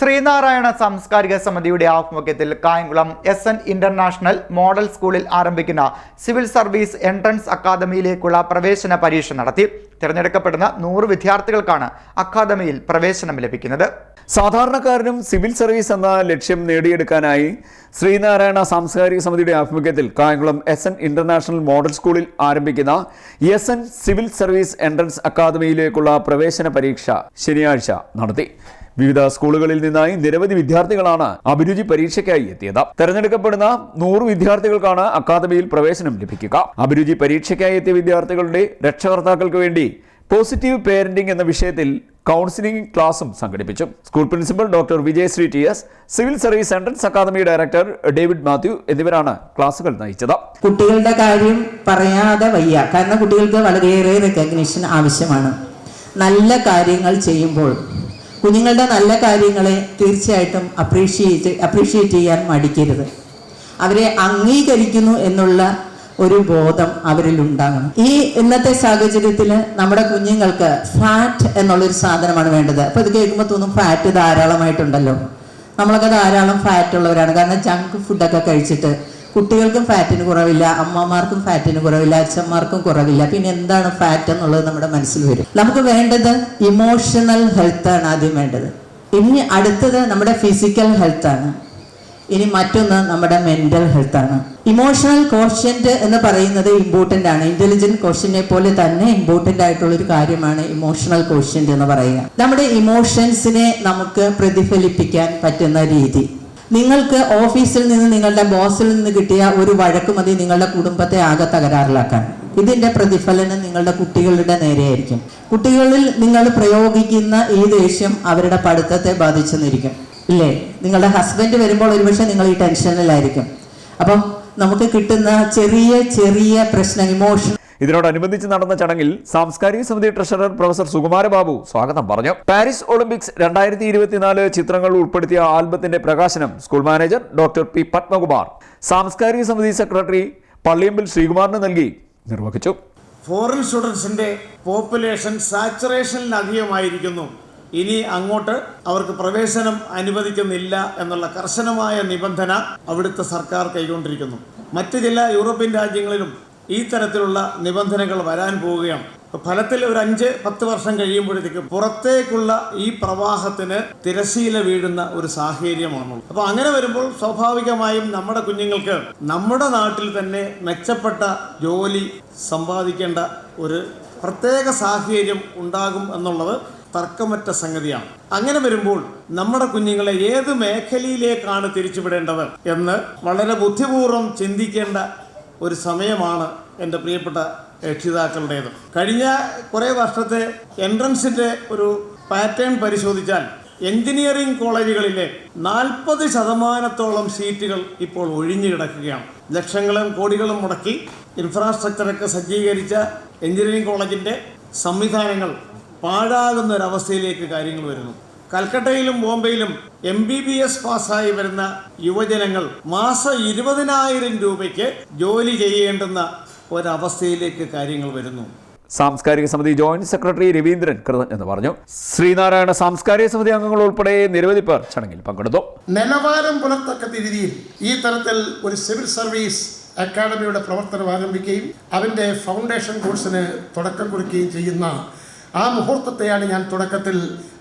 ശ്രീനാരായണ സാംസ്കാരിക സമിതിയുടെ ആഭിമുഖ്യത്തിൽ Kayamkulam S N international model സ്കൂളിൽ ആരംഭിക്കുന്ന സിവിൽ സർവീസ് എൻട്രൻസ് അക്കാദമിയിലേക്കുള്ള പ്രവേശന പരീക്ഷ നടത്തി. തിരഞ്ഞെടുക്കപ്പെടുന്ന നൂറ് വിദ്യാർത്ഥികൾക്കാണ് അക്കാദമിയിൽ പ്രവേശനം ലഭിക്കുന്നത്. സാധാരണക്കാരനും സിവിൽ സർവീസ് എന്ന ലക്ഷ്യം നേടിയെടുക്കാനായി ശ്രീനാരായണ സാംസ്കാരിക സമിതിയുടെ ആഭിമുഖ്യത്തിൽ Kayamkulam S N international model സ്കൂളിൽ ആരംഭിക്കുന്ന S N civil service entrance അക്കാദമിയിലേക്കുള്ള പ്രവേശന പരീക്ഷ ശനിയാഴ്ച നടത്തി. വിവിധ സ്കൂളുകളിൽ നിന്നായി നിരവധി വിദ്യാർത്ഥികളാണ് അഭിരുചി പരീക്ഷയ്ക്കായി എത്തിയത്. തെരഞ്ഞെടുക്കപ്പെടുന്ന നൂറ് വിദ്യാർത്ഥികൾക്കാണ് അക്കാദമിയിൽ പ്രവേശനം ലഭിക്കുക. അഭിരുചി പരീക്ഷയ്ക്കായി എത്തിയ വിദ്യാർത്ഥികളുടെ രക്ഷകർത്താക്കൾക്ക് വേണ്ടി പോസിറ്റീവ് പേരന്റിംഗ് എന്ന വിഷയത്തിൽ കൗൺസിലിംഗ് ക്ലാസും സംഘടിപ്പിച്ചു. School principal doctor Vijayasree T S civil service entrance academy director David Mathew എന്നിവരാണ് ക്ലാസുകൾ നയിച്ചത്. കുട്ടികളുടെ കാര്യം പറയാതെ വയ്യ. കാരണം കുട്ടികൾക്ക് വളരെയേറെ റെക്കഗ്നിഷൻ ആവശ്യമാണ്. നല്ല കാര്യങ്ങൾ ചെയ്യുമ്പോൾ കുഞ്ഞുങ്ങളുടെ നല്ല കാര്യങ്ങളെ തീർച്ചയായിട്ടും അപ്രീഷിയേറ്റ് അപ്രീഷിയേറ്റ് ചെയ്യാൻ മടിക്കരുത്. അവരെ അംഗീകരിക്കുന്നു എന്നുള്ള ഒരു ബോധം അവരിൽ ഉണ്ടാകണം. ഈ ഇന്നത്തെ സാഹചര്യത്തിൽ നമ്മുടെ കുഞ്ഞുങ്ങൾക്ക് ഫാറ്റ് എന്നുള്ളൊരു സാധനമാണ് വേണ്ടത്. അപ്പോൾ ഇത് കേൾക്കുമ്പോൾ തോന്നും ഫാറ്റ് ധാരാളമായിട്ടുണ്ടല്ലോ. നമ്മളൊക്കെ ധാരാളം ഫാറ്റ് ഉള്ളവരാണ്. കാരണം ജങ്ക് ഫുഡൊക്കെ കഴിച്ചിട്ട് കുട്ടികൾക്കും ഫാറ്റിന് കുറവില്ല അമ്മമാർക്കും ഫാറ്റിന് കുറവില്ല അച്ഛന്മാർക്കും കുറവില്ല. പിന്നെ എന്താണ് ഫാറ്റ് എന്നുള്ളത് നമ്മുടെ മനസ്സിൽ വരും. നമുക്ക് വേണ്ടത് ഇമോഷണൽ ഹെൽത്താണ് ആദ്യം വേണ്ടത്. ഇനി അടുത്തത് നമ്മുടെ ഫിസിക്കൽ ഹെൽത്താണ് ഇനി മറ്റൊന്ന് നമ്മുടെ മെന്റൽ ഹെൽത്ത് ആണ്. ഇമോഷണൽ കോഷ്യന്റ് എന്ന് പറയുന്നത് ഇമ്പോർട്ടന്റ് ആണ്. ഇന്റലിജന്റ് കോഷ്യനെ പോലെ തന്നെ ഇമ്പോർട്ടന്റ് ആയിട്ടുള്ള ഒരു കാര്യമാണ് ഇമോഷണൽ കോഷ്യന്റ് എന്ന് പറയുക. നമ്മുടെ ഇമോഷൻസിനെ നമുക്ക് പ്രതിഫലിപ്പിക്കാൻ പറ്റുന്ന രീതി. നിങ്ങൾക്ക് ഓഫീസിൽ നിന്ന് നിങ്ങളുടെ ബോസിൽ നിന്ന് കിട്ടിയ ഒരു വഴക്ക് മതി നിങ്ങളുടെ കുടുംബത്തെ ആകെ തകരാറിലാക്കാൻ. ഇതിന്റെ പ്രതിഫലനം നിങ്ങളുടെ കുട്ടികളുടെ നേരെയായിരിക്കും കുട്ടികളിൽ നിങ്ങൾ പ്രയോഗിക്കുന്ന ഈ ദേഷ്യം അവരുടെ പഠിത്തത്തെ ബാധിച്ചെന്നിരിക്കും. ഇല്ലേ? നിങ്ങളുടെ ഹസ്ബൻഡ് വരുമ്പോൾ ഒരുപക്ഷെ നിങ്ങൾ ഈ ടെൻഷനിലായിരിക്കും അപ്പം നമുക്ക് കിട്ടുന്ന ചെറിയ ചെറിയ പ്രശ്നം ഇമോഷൻ ഇതിനോടനുബന്ധിച്ച് നടന്ന ചടങ്ങിൽ സാംസ്കാരിക സമിതി ട്രഷറർ പ്രൊഫസർ സുകുമാരബാബു സ്വാഗതം പറഞ്ഞു. പാരീസ് ഒളിമ്പിക്സ് രണ്ടായിരത്തി ഇരുപത്തിനാല് ചിത്രങ്ങൾ ഉൾപ്പെടുത്തിയ ആൽബത്തിന്റെ പ്രകാശനം school manager doctor P Padmakumar സാംസ്കാരിക സമിതി സെക്രട്ടറി പള്ളിയമ്പിൽ ശ്രീകുമാറിന് നൽകി നിർവഹിച്ചു. ഫോറിൻ സ്റ്റുഡൻസിന്റെ പോപ്പുലേഷൻ സാച്ചുറേഷനിൽ അധികമായിരിക്കുന്നു ഇനി അങ്ങോട്ട് അവർക്ക് പ്രവേശനം അനുവദിക്കുന്നില്ല എന്നുള്ള കർശനമായ നിബന്ധന അവിടുത്തെ സർക്കാർ കൈക്കൊണ്ടിരിക്കുന്നു മറ്റ് ചില യൂറോപ്യൻ രാജ്യങ്ങളിലും ഈ തരത്തിലുള്ള നിബന്ധനകൾ വരാൻ പോവുകയാണ്. ഫലത്തിൽ ഒരു അഞ്ച് പത്ത് വർഷം കഴിയുമ്പോഴത്തേക്കും പുറത്തേക്കുള്ള ഈ പ്രവാഹത്തിന് തിരശീല വീഴുന്ന ഒരു സാഹചര്യമാണുള്ളത്. അപ്പോൾ അങ്ങനെ വരുമ്പോൾ സ്വാഭാവികമായും നമ്മുടെ കുഞ്ഞുങ്ങൾക്ക് നമ്മുടെ നാട്ടിൽ തന്നെ മെച്ചപ്പെട്ട ജോലി സമ്പാദിക്കേണ്ട ഒരു പ്രത്യേക സാഹചര്യം ഉണ്ടാകും എന്നുള്ളത് തർക്കമറ്റ സംഗതിയാണ്. അങ്ങനെ വരുമ്പോൾ നമ്മുടെ കുഞ്ഞുങ്ങളെ ഏത് മേഖലയിലേക്കാണ് തിരിച്ചുവിടേണ്ടത് എന്ന് വളരെ ബുദ്ധിപൂർവം ചിന്തിക്കേണ്ട ഒരു സമയമാണ് എന്റെ പ്രിയപ്പെട്ട രക്ഷിതാക്കളുടേത്. കഴിഞ്ഞ കുറേ വർഷത്തെ എൻട്രൻസിന്റെ ഒരു പാറ്റേൺ പരിശോധിച്ചാൽ എഞ്ചിനീയറിംഗ് കോളേജുകളിലെ നാൽപ്പത് ശതമാനത്തോളം സീറ്റുകൾ ഇപ്പോൾ ഒഴിഞ്ഞു കിടക്കുകയാണ്. ലക്ഷങ്ങളും കോടികളും മുടക്കി ഇൻഫ്രാസ്ട്രക്ചറൊക്കെ സജ്ജീകരിച്ച എഞ്ചിനീയറിംഗ് കോളേജിന്റെ സംവിധാനങ്ങൾ പാഴാകുന്ന ഒരവസ്ഥയിലേക്ക് കാര്യങ്ങൾ വരുന്നു. കൽക്കട്ടയിലും ബോംബെയിലും എം ബി ബി എസ് പാസ്സായി വരുന്ന യുവജനങ്ങൾ മാസം ഇരുപതിനായിരം രൂപയ്ക്ക് ജോലി ചെയ്യേണ്ടുന്ന ഒരവസ്ഥയിലേക്ക് കാര്യങ്ങൾ വരുന്നു. സാംസ്കാരിക സമിതി ജോയിന്റ് സെക്രട്ടറി രവീന്ദ്രൻ കൃതജ്ഞത പറഞ്ഞു. ശ്രീനാരായണ സാംസ്കാരിക സമിതി അംഗങ്ങൾ ഉൾപ്പെടെ നിരവധി പേർ ചടങ്ങിൽ പങ്കെടുത്തു. നിലവാരം പുലർത്തക്ക രീതിയിൽ ഈ തരത്തിൽ ഒരു സിവിൽ സർവീസ് അക്കാദമിയുടെ പ്രവർത്തനം ആരംഭിക്കുകയും അതിന്റെ ഫൗണ്ടേഷൻ കോഴ്സിന് തുടക്കം കുറിക്കുകയും ചെയ്യുന്ന ആ മുഹൂർത്തത്തെയാണ് ഞാൻ തുടക്കത്തിൽ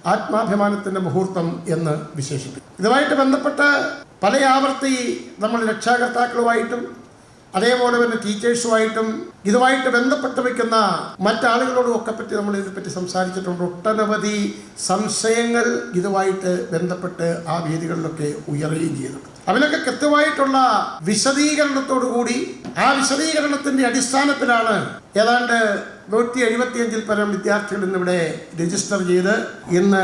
ആത്മാഭിമാനത്തിന്റെ മുഹൂർത്തം എന്ന് വിശേഷിപ്പിക്കും. ഇതുമായിട്ട് ബന്ധപ്പെട്ട് പല ആവർത്തി നമ്മൾ രക്ഷാകർത്താക്കളുമായിട്ടും അതേപോലെ തന്നെ ടീച്ചേഴ്സുമായിട്ടും ഇതുമായിട്ട് ബന്ധപ്പെട്ട് വയ്ക്കുന്ന മറ്റാളുകളോടും ഒക്കെ പറ്റി നമ്മൾ ഇതിനെപ്പറ്റി സംസാരിച്ചിട്ടുണ്ട്. ഒട്ടനവധി സംശയങ്ങൾ ഇതുമായിട്ട് ബന്ധപ്പെട്ട് ആ വേദികളിലൊക്കെ ഉയരുകയും ചെയ്തു. അതിനൊക്കെ കൃത്യമായിട്ടുള്ള വിശദീകരണത്തോടു കൂടി ആ വിശദീകരണത്തിന്റെ അടിസ്ഥാനത്തിലാണ് ഏതാണ്ട് നൂറ്റി എഴുപത്തിയഞ്ചിൽ പരം വിദ്യാർത്ഥികൾ ഇന്നിവിടെ രജിസ്റ്റർ ചെയ്ത് ഇന്ന്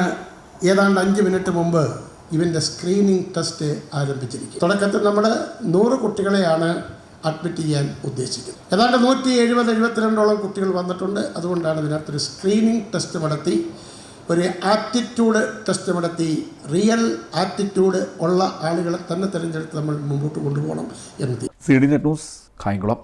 ഏതാണ്ട് അഞ്ച് മിനിറ്റ് മുമ്പ് ഇവന്റെ സ്ക്രീനിങ് ടെസ്റ്റ് ആരംഭിച്ചിരിക്കും. തുടക്കത്തിൽ നമ്മൾ നൂറ് കുട്ടികളെയാണ് അഡ്മിറ്റ് ചെയ്യാൻ ഉദ്ദേശിക്കുന്നത്. ഏതാണ്ട് നൂറ്റി എഴുപത് എഴുപത്തിരണ്ടോളം കുട്ടികൾ വന്നിട്ടുണ്ട്. അതുകൊണ്ടാണ് ഇതിനകത്തൊരു സ്ക്രീനിങ് ടെസ്റ്റ് നടത്തി ഒരു ആറ്റിറ്റ്യൂഡ് ടെസ്റ്റ് നടത്തി റിയൽ ആറ്റിറ്റ്യൂഡ് ഉള്ള ആളുകളെ തന്നെ തിരഞ്ഞെടുത്ത് നമ്മൾ മുമ്പോട്ട് കൊണ്ടുപോകണം എന്ന് C D net news Kayamkulam.